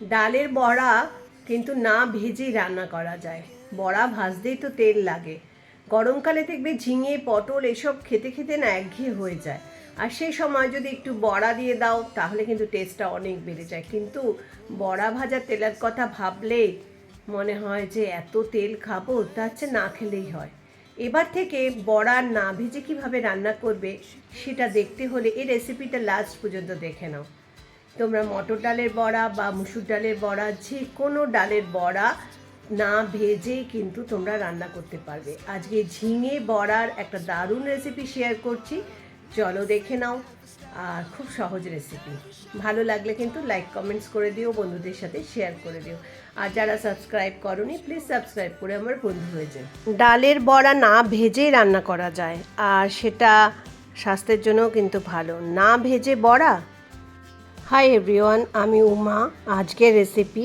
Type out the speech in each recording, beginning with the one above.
ডালের বড়া কিন্তু না ভেজেই রান্না করা যায়। বড়া ভাজতেই তো তেল লাগে। গরমকালে দেখবে ঝিঙে, পটল এসব খেতে খেতে না একঘেয়ে হয়ে যায়। আর সেই সময় যদি একটু বড়া দিয়ে দাও, তাহলে কিন্তু টেস্টটা অনেক বেড়ে যায়। কিন্তু বড়া ভাজা তেলের কথা ভাবলেই মনে হয় যে এত তেল খাব, তার চেয়ে না খেলেই হয়। এবার থেকে বড়া না ভেজে কীভাবে রান্না করবে, সেটা দেখতে হলে এই রেসিপিটা লাস্ট পর্যন্ত দেখে নাও। তোমরা মটর ডালের বড়া বা মুসুর ডালের বড়া, যে কোনো ডালের বড়া না ভেজেই কিন্তু তোমরা রান্না করতে পারবে। আজকে ঝিঙে বড়ার একটা দারুণ রেসিপি শেয়ার করছি। চলো দেখে নাও, আর খুব সহজ রেসিপি ভালো লাগলে কিন্তু লাইক কমেন্টস করে দিও, বন্ধুদের সাথে শেয়ার করে দিও। আর যারা সাবস্ক্রাইব করনি প্লিজ সাবস্ক্রাইব করে আমার বন্ধু হয়ে যাও। ডালের বড়া না ভেজেই রান্না করা যায়, আর সেটা স্বাস্থ্যের জন্যও কিন্তু ভালো। না ভেজে বড়া হাই এভরিওয়ান আমি উমা। আজকের রেসিপি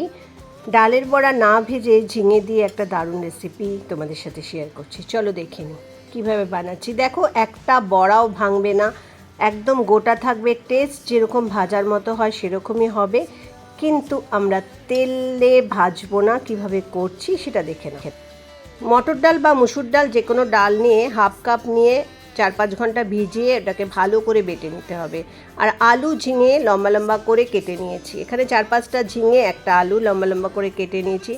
ডালের বড়া না ভেজে ঝিঙে দিয়ে একটা দারুণ রেসিপি তোমাদের সাথে শেয়ার করছি। চলো দেখে নিই কীভাবে বানাচ্ছি। দেখো, একটা বড়াও ভাঙবে না। একদম গোটা থাকবে টেস্ট যেরকম ভাজার মতো হয় সেরকমই হবে। কিন্তু আমরা তেলে ভাজবো না, কীভাবে করছি সেটা দেখে না মটর ডাল বা মুসুর ডাল যে কোনো ডাল নিয়ে হাফ কাপ নিয়ে চার পাঁচ ঘণ্টা ভিজিয়ে ওটাকে ভালো করে বেটে নিতে হবে। আর আলু ঝিঙে লম্বা লম্বা করে কেটে নিয়েছি। এখানে চার পাঁচটা ঝিঙে, একটা আলু লম্বা লম্বা করে কেটে নিয়েছি।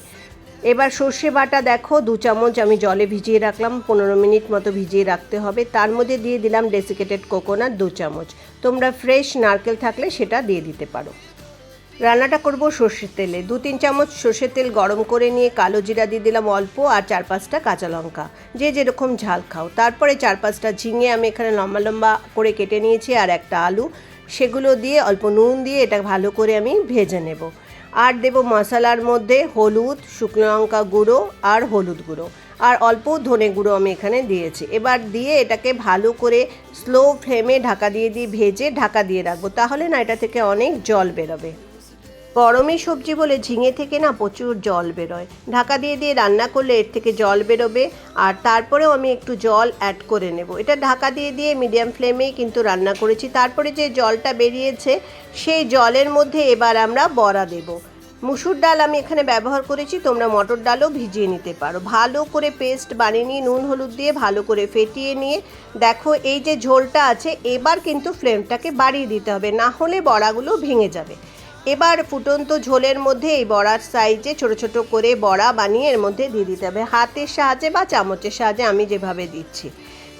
এবার সর্ষে বাটা দেখো, দু চামচ আমি জলে ভিজিয়ে রাখলাম, পনেরো মিনিট মতো ভিজিয়ে রাখতে হবে। তার মধ্যে দিয়ে দিলাম ডেসিকেটেড কোকোনাট দু চামচ। তোমরা ফ্রেশ নারকেল থাকলে সেটা দিয়ে দিতে পারো। রান্নাটা করব সর্ষের তেলে। দু, তিন চামচ সর্ষের তেল গরম করে নিয়ে কালো জিরা দিয়ে দিলাম অল্প আর চার পাঁচটা কাঁচা লঙ্কা। যে যেরকম ঝাল খাও। তারপরে চার পাঁচটা ঝিঙে আমি এখানে লম্বা লম্বা করে কেটে নিয়েছি আর একটা আলু। সেগুলো দিয়ে অল্প নুন দিয়ে এটা ভালো করে আমি ভেজে নেব। আর দেব মশলার মধ্যে হলুদ, শুকনো লঙ্কা গুঁড়ো আর হলুদ গুঁড়ো। আর অল্প ধনে গুঁড়ো আমি এখানে দিয়েছি। এবার দিয়ে এটাকে ভালো করে স্লো ফ্লেমে ঢাকা দিয়ে দিয়ে ভেজে ঢাকা দিয়ে রাখব। তাহলে না এটা থেকে অনেক জল বেরোবে। গরমে সবজি বলে ঝিঙে থেকে না প্রচুর জল বেরোয়। ঢাকা দিয়ে দিয়ে রান্না করলে এর থেকে জল বেরোবে। আর তারপরেও আমি একটু জল অ্যাড করে নেব। এটা ঢাকা দিয়ে দিয়ে মিডিয়াম ফ্লেমেই কিন্তু রান্না করেছি। তারপরে যে জলটা বেরিয়েছে, সেই জলের মধ্যে এবার আমরা বড়া দেব। মুসুর ডাল আমি এখানে ব্যবহার করেছি। তোমরা মটর ডালও ভিজিয়ে নিতে পারো। ভালো করে পেস্ট বানিয়ে নিয়ে নুন, হলুদ দিয়ে ভালো করে ফেটিয়ে নিয়ে দেখো এই যে ঝোলটা আছে, এবার কিন্তু ফ্লেমটাকে বাড়িয়ে দিতে হবে। না হলে বড়াগুলো ভেঙে যাবে। এবার ফুটন্ত ঝোলের মধ্যে এই বড়ার সাইজে ছোট ছোট করে বড়া বানিয়ে এর মধ্যে দিয়ে দিতে হবে। হাতের সাহায্যে বা চামচের সাহায্যে আমি যেভাবে দিচ্ছি।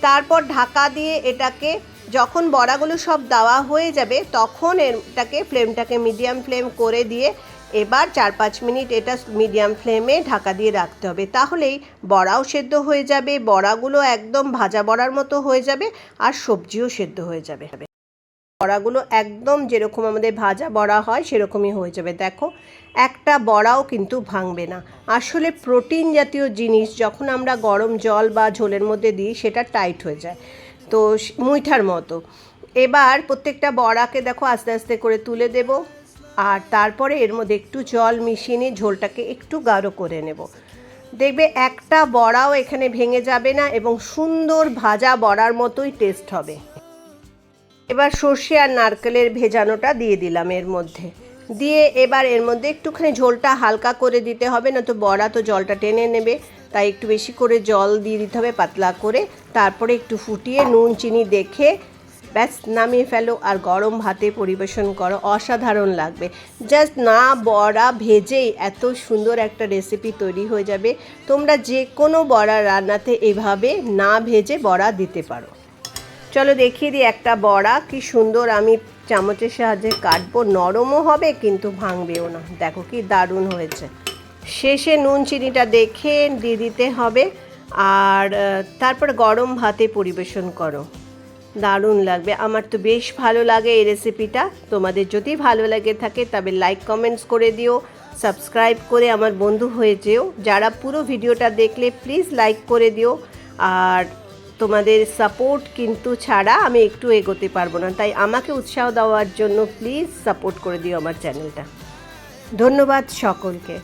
তারপর ঢাকা দিয়ে এটাকে যখন বড়াগুলো সব দেওয়া হয়ে যাবে, তখন এটাকে ফ্লেমটাকে মিডিয়াম ফ্লেম করে দিয়ে এবার চার পাঁচ মিনিট এটা মিডিয়াম ফ্লেমে ঢাকা দিয়ে রাখতে হবে। তাহলেই বড়াও সেদ্ধ হয়ে যাবে, বড়াগুলো একদম ভাজা বড়ার মতো হয়ে যাবে আর সবজিও সেদ্ধ হয়ে যাবে। বড়াগুলো একদম যেরকম আমাদের ভাজা বড়া হয়, সেরকমই হয়ে যাবে। দেখো, একটা বড়াও কিন্তু ভাঙবে না। আসলে প্রোটিন জাতীয় জিনিস যখন আমরা গরম জল বা ঝোলের মধ্যে দিই, সেটা টাইট হয়ে যায়। তো মুইঠার মতো। এবার প্রত্যেকটা বড়াকে দেখো আস্তে আস্তে করে তুলে দেব। আর তারপরে এর মধ্যে একটু জল মিশিয়ে নিয়ে ঝোলটাকে একটু গাঢ় করে নেব। দেখবে একটা বড়াও এখানে ভেঙে যাবে না এবং সুন্দর ভাজা বড়ার মতোই টেস্ট হবে। এবার সর্ষে আর নারকেলের ভেজানোটা দিয়ে দিলাম এর মধ্যে। দিয়ে এবার এর মধ্যে একটুখানি ঝোলটা হালকা করে দিতে হবে না তো বড়া তো জলটা টেনে নেবে। তাই একটু বেশি করে জল দিয়ে দিতে হবে পাতলা করে। তারপরে একটু ফুটিয়ে নুন, চিনি দেখে ব্যাস নামিয়ে ফেলো আর গরম ভাতে পরিবেশন করো। অসাধারণ লাগবে। জাস্ট না, বড়া ভেজেই এত সুন্দর একটা রেসিপি তৈরি হয়ে যাবে। তোমরা যে কোনো বড়া রান্নাতে এভাবে না ভেজে বড়া দিতে পারো। চলো দেখিয়ে দিই একটা বড়া, কি সুন্দর আমি চামচের সাহায্যে কাটবো। নরমও হবে কিন্তু ভাঙবেও না। দেখো কি দারুণ হয়েছে। শেষে নুন চিনিটা দেখে দিয়ে দিতে হবে। আর তারপর গরম ভাতে পরিবেশন করো। দারুণ লাগবে। আমার তো বেশ ভালো লাগে এই রেসিপিটা তোমাদের যদি ভালো লাগে থাকে তবে লাইক কমেন্টস করে দিও। সাবস্ক্রাইব করে আমার বন্ধু হয়ে যেও। যারা পুরো ভিডিওটা দেখলে প্লিজ লাইক করে দিও। আর তোমাদের সাপোর্ট কিন্তু ছাড়া আমি একটু এগোতে পারব না। তাই আমাকে উৎসাহ দেওয়ার জন্য প্লিজ সাপোর্ট করে দিও আমার চ্যানেলটা ধন্যবাদ সকলকে।